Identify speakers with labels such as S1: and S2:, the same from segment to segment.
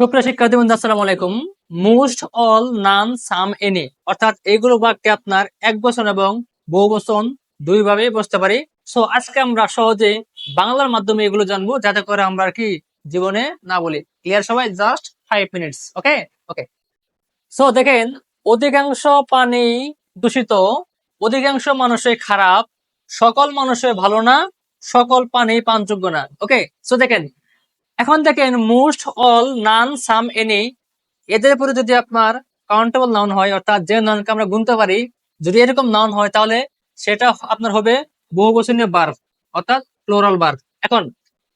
S1: সুপ্রিয় শিক্ষার্থী বন্ধু আসসালামু আলাইকুম। Most all none some any অর্থাৎ এইগুলো বাক্যে আপনার এক বচন এবং বহু বচন দুই ভাবে বসতে পারি। সো আজকে আমরা সহজে বাংলার মাধ্যমে এগুলো জানব, যাতে করে আমরা কি জীবনে না বলি। ক্লিয়ার সবাই? Just five minutes okay okay so দেখেন, অধিকাংশ পানি দূষিত, অধিকাংশ মানুষের খারাপ, সকল মানুষের ভালো না, সকল পানি পানযোগ্য না ওকে সো দেখেন এখন দেখেন most all none some any এদের উপরে যদি আপনার কাউন্টেবল নাউন হয়, অর্থাৎ যে নাউনকে আমরা গুনতে পারি, যদি এরকম নাউন হয়, তাহলে সেটা আপনার হবে বহু বচনীয় বার্ভ অর্থাৎ প্লোরাল বার্ভ এখন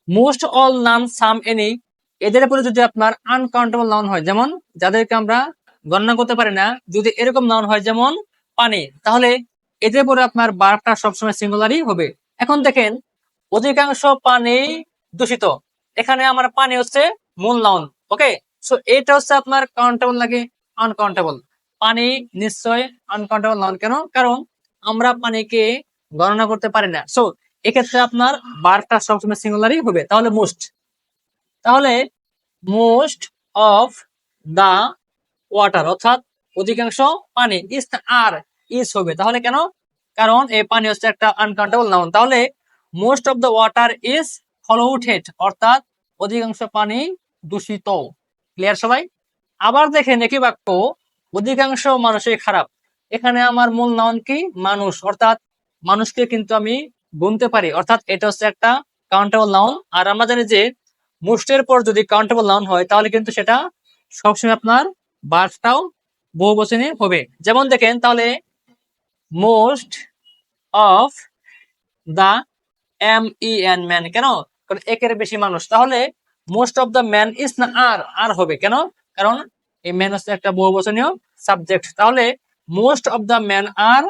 S1: most all none some any এদের উপরে যদি আপনার আনকাউন্টেবল নাউন হয়, যেমন যাদেরকে আমরা গণনা করতে পারি না, যদি এরকম নাউন হয়, যেমন পানি, তাহলে এদের উপরে আপনার বার্ভটা সবসময় সিঙ্গুলারই হবে। এখন দেখেন, অধিকাংশ পানি দূষিত। এখানে আমার পানি হচ্ছে মূল নাউন ওকে সো এটা হচ্ছে আপনার কাউন্টেবল নাকি আনকাউন্টেবল পানি নিশ্চয় আনকাউন্টেবল নাউন কেন? কারণ আমরা পানিকে গণনা করতে পারি না। সো এক্ষেত্রে আপনার বারটা সবসময় সিঙ্গুলারই হবে, তাহলে মোস্ট তাহলে মোস্ট অফ দা ওয়াটার অর্থাৎ অধিকাংশ পানি ইস আর ইস হবে। তাহলে কেন? কারণ এই পানি হচ্ছে একটা আনকাউন্টেবল নাউন। তাহলে most of the water is polluted অর্থাৎ অধিকাংশ পানি দূষিত। ক্লিয়ার সবাই? আবার দেখেন একই বাক্য, অধিকাংশ মানুষই খারাপ। এখানে আমার মূল নাউন কি? মানুষ। অর্থাৎ মানুষকে কিন্তু আমি গুনতে পারি। অর্থাৎ এটা হচ্ছে একটা কাউন্টেবল নাউন আর আমরা জানি যে মোস্টের পর যদি কাউন্টেবল নাউন হয়, তাহলে কিন্তু সেটা সবসময় আপনার বার্ফটাও বহু বচনে হবে। যেমন দেখেন, তাহলে most of the M E N man কেন? কারণ একের বেশি মানুষ। তাহলে most of the man is না আর আর হবে কেন? কারণ এই ম্যান হচ্ছে একটা বহুবচনীয় সাবজেক্ট তাহলে most of the man are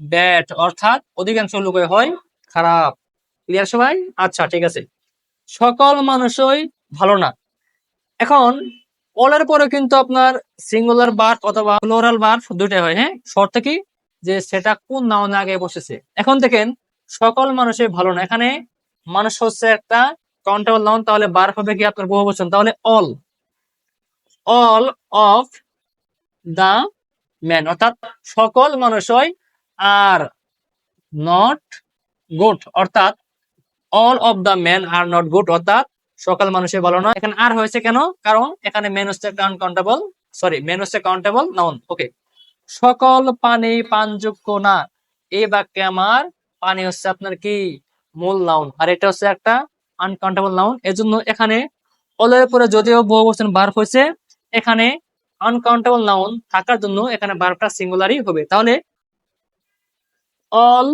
S1: bad অর্থাৎ অধিকাংশ লোকই হয় খারাপ। ক্লিয়ার সবাই? আচ্ছা ঠিক আছে। সকল মানুষই ভালো না। এখন অলের পরে কিন্তু আপনার সিঙ্গুলার বার্ফ অথবা প্লোরাল বার্ফ দুইটাই হয় হ্যাঁ? শর্ত কি? যে সেটা কোন নাউনে আগে বসেছে। এখন দেখেন, সকল মানুষই ভালো না। এখানে মানুষ হচ্ছে একটা কাউন্টেবল নাউন তাহলে বার হবে কি আপনার বহু বচন? তাহলে all all of the man অর্থাৎ সকল মানুষই আর নট গুড অর্থাৎ all of the man are not good অর্থাৎ সকল মানুষই ভালো না এখানে আর হয়েছে কেন? কারণ এখানে ম্যান হচ্ছে একটা আনকাউন্টেবল সরি ম্যান হচ্ছে কাউন্টেবল নাউন ওকে সকল পানি পানযোগ্য না। এই বাক্যে আমার পানি হচ্ছে আপনার কি? মূল নাউন আর এটা হচ্ছে একটা আনকাউন্টেবল নাউন এজন্য এখানে অলের পরে যদিও বহু বচন বার হয়েছে, এখানে আনকাউন্টেবল নাউন থাকার জন্য এখানে বারটা সিঙ্গুলারই হবে। তাহলে অল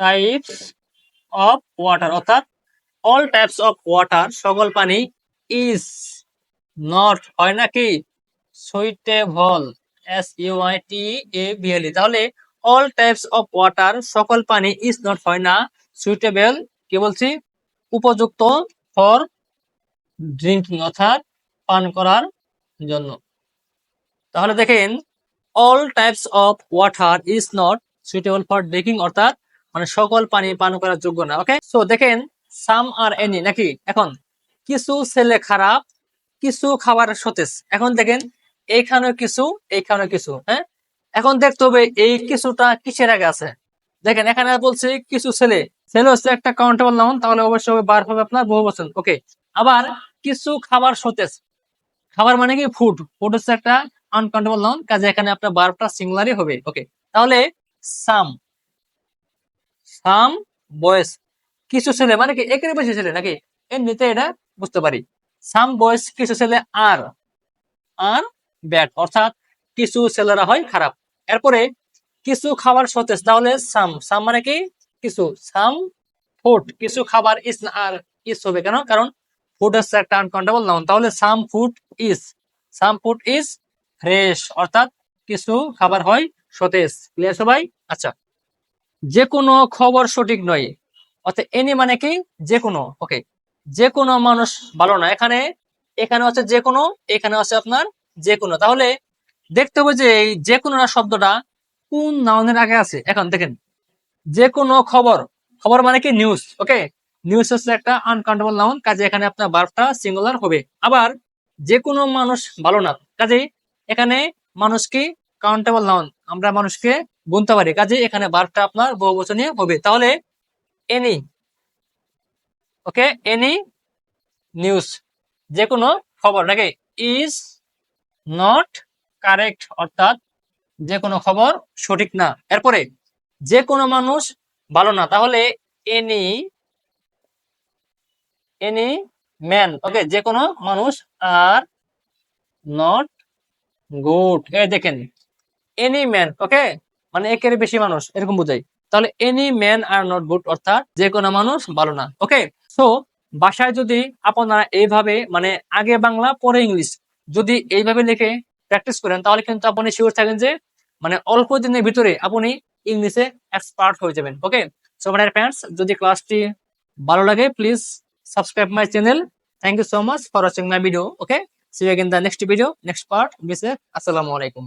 S1: টাইপস অফ ওয়াটার অর্থাৎ অল টাইপস অফ ওয়াটার সকল পানি ইজ নট হয় নাকি suitable S U I T A B L E তাহলে অল টাইপস অফ ওয়াটার সকল পানি ইজ নট হয় না সুইটেবল কি বলছি? উপযুক্ত ফর ড্রিঙ্কিং অর্থাৎ পান করার জন্য। তাহলে দেখেন all types of water is not suitable for drinking অর্থাৎ মানে সকল পানি পান করার যোগ্য না ওকে সো দেখেন সাম আর এনি নাকি? এখন, কিছু ছেলে খারাপ, কিছু খাবার সতেজ। এখন দেখেন এইখানে কিছু এইখানে কিছু হ্যাঁ? এখন দেখতে হবে এই কিছুটা কিসের আগে আছে? দেখেন, এখানে বলছে কিছু ছেলে। ছেলে হচ্ছে একটা কাউন্টেবল নাউন তাহলে অবশ্যই বার হবে আপনার বহু বচন ওকে আবার কিছু খাবার সতেজ। খাবার মানে কি? ফুড ফুড হচ্ছে একটা আনকাউন্টেবল নাউন কাজে এখানে আপনার বারটা সিঙ্গুলারই হবে। ওকে তাহলে সাম সাম বয়েস কিছু ছেলে মানে কি? একের বেশি ছেলে নাকি? এমনিতে এটা বুঝতে পারি। সাম বয়েস কিছু ছেলে আর আর ব্যাড অর্থাৎ কিছু ছেলেরা হয় খারাপ। এরপরে কিছু খাবার সতেজ, তাহলে সাম সাম মানে কি? কিছু, সাম, ফুড, কিছু খাবার ইস, আর ইস হবে কেন? কারণ ফুড হচ্ছে একটা আনকাউন্টেবল নাউন তাহলে some food is some food is fresh, অর্থাৎ কিছু খাবার হয় সতেজ ক্লিয়ার সবাই? আচ্ছা যে কোনো খবর সঠিক নয়, অর্থাৎ এনি মানে কি? যে কোনো ওকে যে কোনো মানুষ ভালো না, এখানে এখানে হচ্ছে যে কোনো এখানে আছে আপনার যে কোনো তাহলে দেখতে হবে যে এই যে কোনো না শব্দটা কোন নাউনের আগে আছে? এখন দেখেন যে কোনো খবর খবর মানে কি? নিউজ ওকে নিউজ হচ্ছে একটা আনকাউন্টেবল নাউন কাজে এখানে আপনার বার্বটা সিঙ্গুলার হবে। আবার যে কোনো মানুষ, ভালো না কাজে এখানে মানুষ কি? কাউন্টেবল নাউন আমরা মানুষকে গুনতে পারি কাজে এখানে বারটা আপনার বহু বচনীয় হবে। তাহলে এনি ওকে এনি নিউজ যে কোনো খবর, নাকি? ইজ নট কারেক্ট অর্থাৎ যে কোনো খবর সঠিক না। এরপরে, যে কোনো মানুষ ভালো না, তাহলে এনি এনি ম্যান ওকে যে কোনো মানুষ আর নট গুড এই দেখেন এনি ম্যান ওকে মানে একের বেশি মানুষ, এরকম বোঝাই। তাহলে any man are not good অর্থাৎ যে কোনো মানুষ ভালো না ওকে সো বাসায় যদি আপনারা এইভাবে মানে আগে বাংলা, পরে ইংলিশ, যদি এইভাবে লিখে প্র্যাকটিস করেন, তাহলে কিন্তু আপনি শিওর থাকেন যে মানে অল্প দিনের ভিতরে আপনি ইংলিশে এক্সপার্ট হয়ে যাবেন ওকে সো মাই ফ্রেন্ডস যদি ক্লাসটি ভালো লাগে please subscribe my channel thank you so much for watching my video okay see you in the next video next part মিসে আসসালামু আলাইকুম।